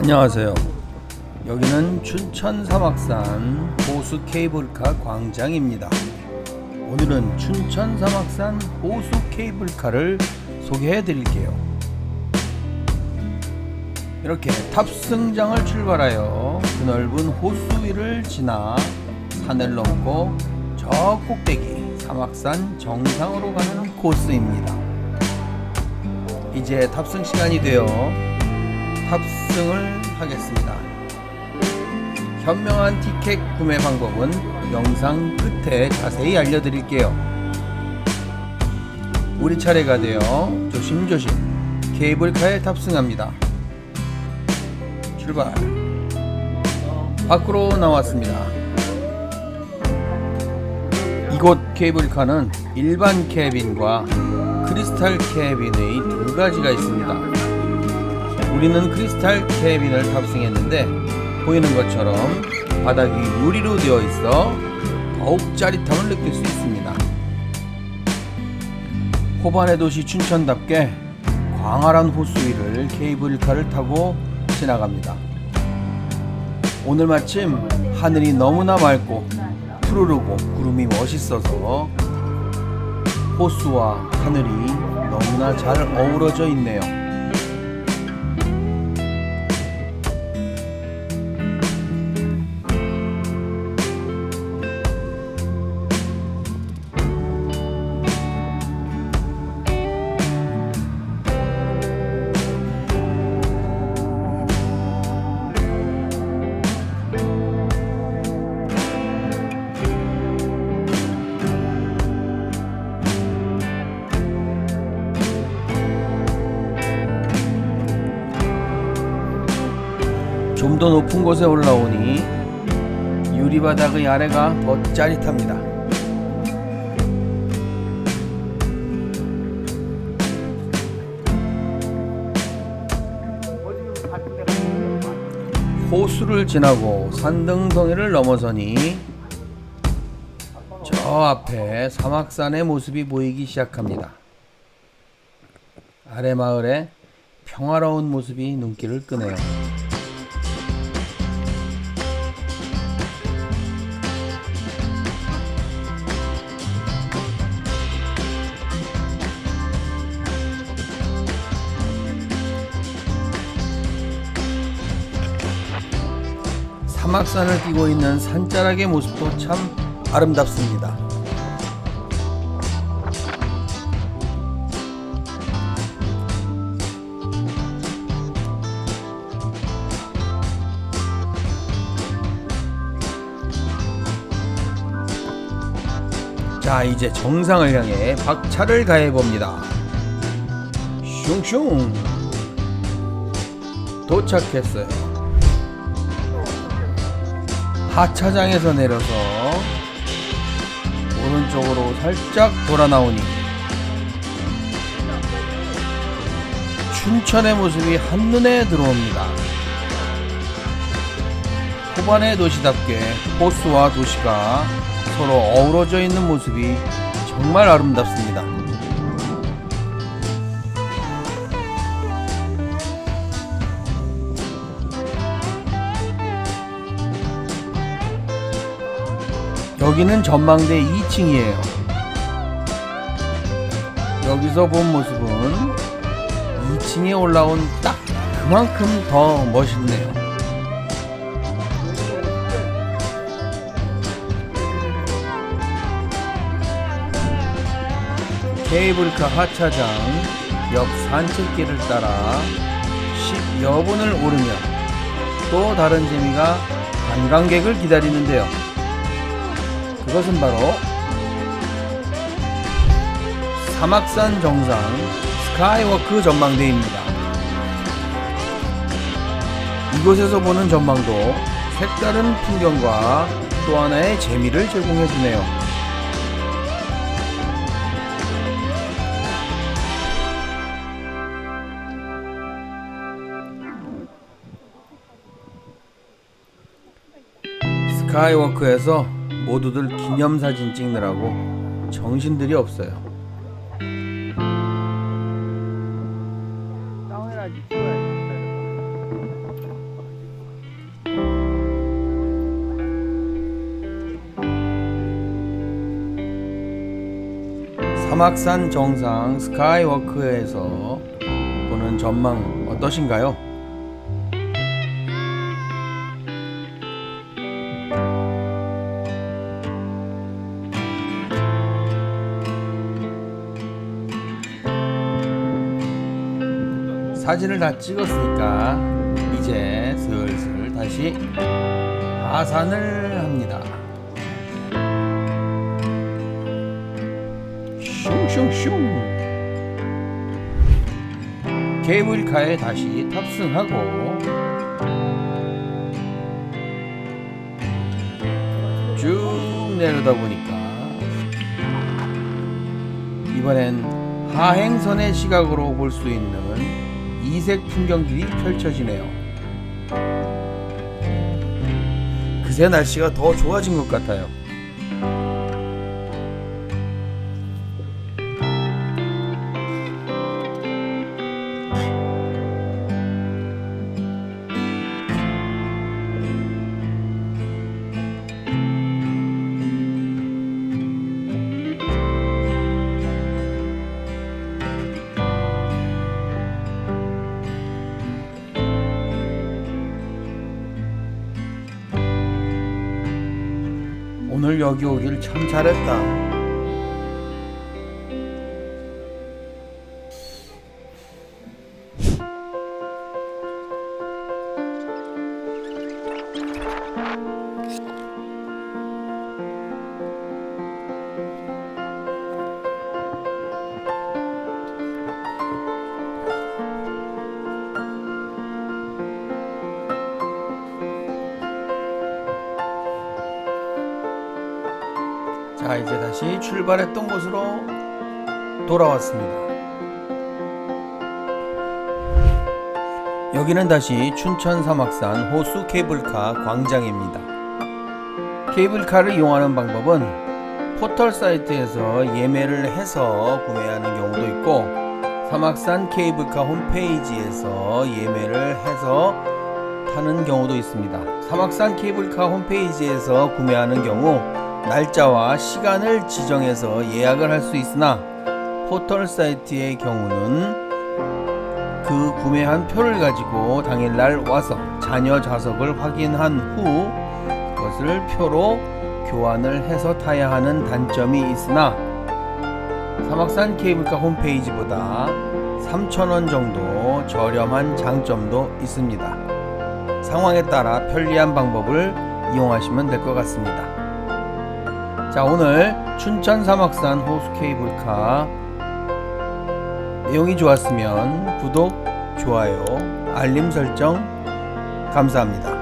안녕하세요. 여기는 춘천 사막산 호수 케이블카 광장입니다. 오늘은 춘천 사막산 호수 케이블카를 소개해 드릴게요. 이렇게 탑승장을 출발하여 그 넓은 호수 위를 지나 산을 넘고 저 꼭대기 사막산 정상으로 가는 코스입니다. 이제 탑승 시간이 되어 탑승을 하겠습니다. 현명한 티켓 구매 방법은 영상 끝에 자세히 알려드릴게요. 우리 차례가 되어 조심조심 케이블카에 탑승합니다. 출발. 밖으로 나왔습니다. 이곳 케이블카는 일반 캐빈과 크리스탈 캐빈의 두 가지가 있습니다. 우리는 크리스탈 캐빈을 탑승했는데 보이는 것처럼 바닥이 유리로 되어 있어 더욱 짜릿함을 느낄 수 있습니다. 호반의 도시 춘천답게 광활한 호수 위를 케이블카를 타고 지나갑니다. 오늘 마침 하늘이 너무나 맑고 푸르르고 구름이 멋있어서 호수와 하늘이 너무나 잘 어우러져 있네요. 좀 더 높은 곳에 올라오니 유리바닥의 아래가 더 짜릿합니다. 호수를 지나고 산등성이를 넘어서니 저 앞에 사막산의 모습이 보이기 시작합니다. 아래 마을에 평화로운 모습이 눈길을 끄네요. 사막산을 끼고 있는 산자락의 모습도 참 아름답습니다. 자, 이제 정상을 향해 박차를 가해 봅니다. 슝슝 도착했어요. 하차장에서 내려서 오른쪽으로 살짝 돌아 나오니 춘천의 모습이 한눈에 들어옵니다. 호반의 도시답게 호수와 도시가 서로 어우러져 있는 모습이 정말 아름답습니다. 여기는 전망대 2층이에요. 여기서 본 모습은 2층에 올라온 딱 그만큼 더 멋있네요. 케이블카 하차장 옆 산책길을 따라 10여 분을 오르면 또 다른 재미가 관광객을 기다리는데요. 그것은 바로 사막산 정상 스카이워크 전망대입니다. 이곳에서 보는 전망도 색다른 풍경과 또 하나의 재미를 제공해주네요. 스카이워크에서 모두들 기념사진 찍느라고 정신들이 없어요. 사막산 정상 스카이워크에서 보는 전망 어떠신가요? 사진을 다 찍었으니까 이제 슬슬 다시 하산을 합니다. 슝슝슝 케이블카에 다시 탑승하고 쭉 내려다 보니까 이번엔 하행선의 시각으로 볼 수 있는 이색 풍경들이 펼쳐지네요. 그새 날씨가 더 좋아진 것 같아요. 여기 오길 참 잘했다. 이제 다시 출발했던 곳으로 돌아왔습니다. 여기는 다시 춘천 사막산 호수 케이블카 광장입니다. 케이블카를 이용하는 방법은 포털 사이트에서 예매를 해서 구매하는 경우도 있고 사막산 케이블카 홈페이지에서 예매를 해서 타는 경우도 있습니다. 사막산 케이블카 홈페이지에서 구매하는 경우 날짜와 시간을 지정해서 예약을 할 수 있으나 포털 사이트의 경우는 그 구매한 표를 가지고 당일날 와서 잔여 좌석을 확인한 후 그것을 표로 교환을 해서 타야 하는 단점이 있으나 사막산 케이블카 홈페이지보다 3,000원 정도 저렴한 장점도 있습니다. 상황에 따라 편리한 방법을 이용하시면 될 것 같습니다. 자 오늘 춘천 사막산 호수 케이블카 내용이 좋았으면 구독, 좋아요, 알림 설정 감사합니다.